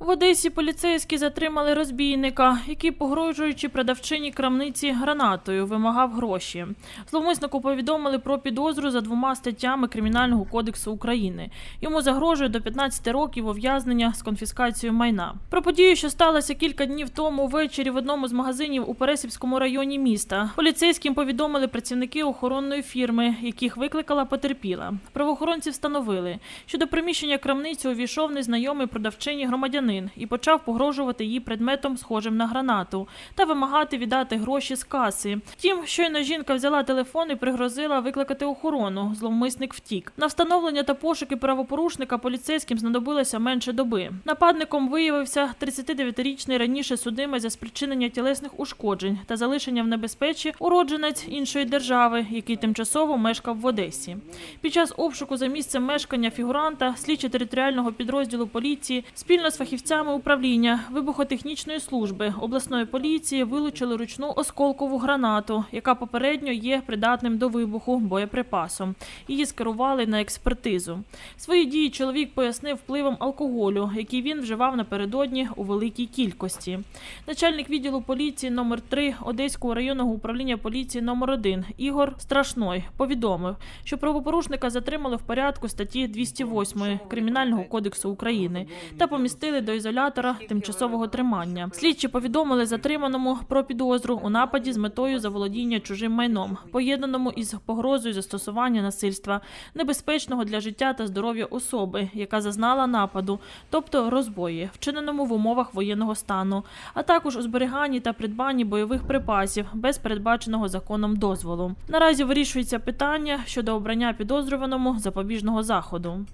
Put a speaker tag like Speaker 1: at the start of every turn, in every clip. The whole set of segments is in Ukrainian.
Speaker 1: В Одесі поліцейські затримали розбійника, який, погрожуючи продавчині крамниці гранатою, вимагав гроші. Зловмиснику повідомили про підозру за двома статтями Кримінального кодексу України. Йому загрожує до 15 років ув'язнення з конфіскацією майна. Про подію, що сталося кілька днів тому ввечері в одному з магазинів у Пересипському районі міста. Поліцейським повідомили працівники охоронної фірми, яких викликала потерпіла. Правоохоронці встановили, що до приміщення крамниці увійшов незнайомий продавчині громадянин і почав погрожувати їй предметом, схожим на гранату, та вимагати віддати гроші з каси. Втім, щойно жінка взяла телефон і пригрозила викликати охорону. Зловмисник втік. На встановлення та пошуки правопорушника поліцейським знадобилося менше доби. Нападником виявився 39-річний раніше судимий за спричинення тілесних ушкоджень та залишення в небезпечі уродженець іншої держави, який тимчасово мешкав в Одесі. Під час обшуку за місцем мешкання фігуранта слідчі територіального підрозділу поліції спільно з фахівцями управління вибухотехнічної служби обласної поліції вилучили ручну осколкову гранату, яка попередньо є придатним до вибуху боєприпасом. Її скерували на експертизу. Свої дії чоловік пояснив впливом алкоголю, який він вживав напередодні у великій кількості. Начальник відділу поліції номер 3 Одеського районного управління поліції номер 1 Ігор Страшной повідомив, що правопорушника затримали в порядку статті 208 Кримінального кодексу України та помістили до ізолятора тимчасового тримання. Слідчі повідомили затриманому про підозру у нападі з метою заволодіння чужим майном, поєднаному із погрозою застосування насильства, небезпечного для життя та здоров'я особи, яка зазнала нападу, тобто розбої, вчиненому в умовах воєнного стану, а також у зберіганні та придбанні бойових припасів без передбаченого законом дозволу. Наразі вирішується питання щодо обрання підозрюваному запобіжного заходу.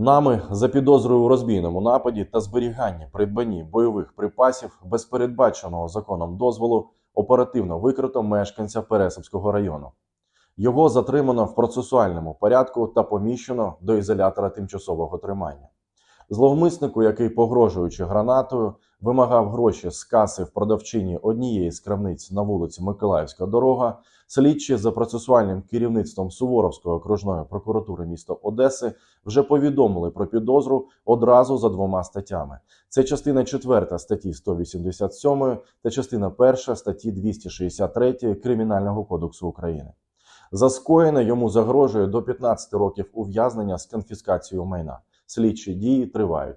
Speaker 2: Нами за підозрою у розбійному нападі та зберіганні придбанні бойових припасів без передбаченого законом дозволу оперативно викрито мешканця Пересипського району. Його затримано в процесуальному порядку та поміщено до ізолятора тимчасового тримання. Зловмиснику, який, погрожуючи гранатою, вимагав гроші з каси в продавчині однієї з крамниць на вулиці Миколаївська дорога, слідчі за процесуальним керівництвом Суворовської окружної прокуратури міста Одеси вже повідомили про підозру одразу за двома статтями. Це частина 4 статті 187 та частина 1 статті 263 Кримінального кодексу України. За скоєне йому загрожує до 15 років ув'язнення з конфіскацією майна. Слідчі дії тривають.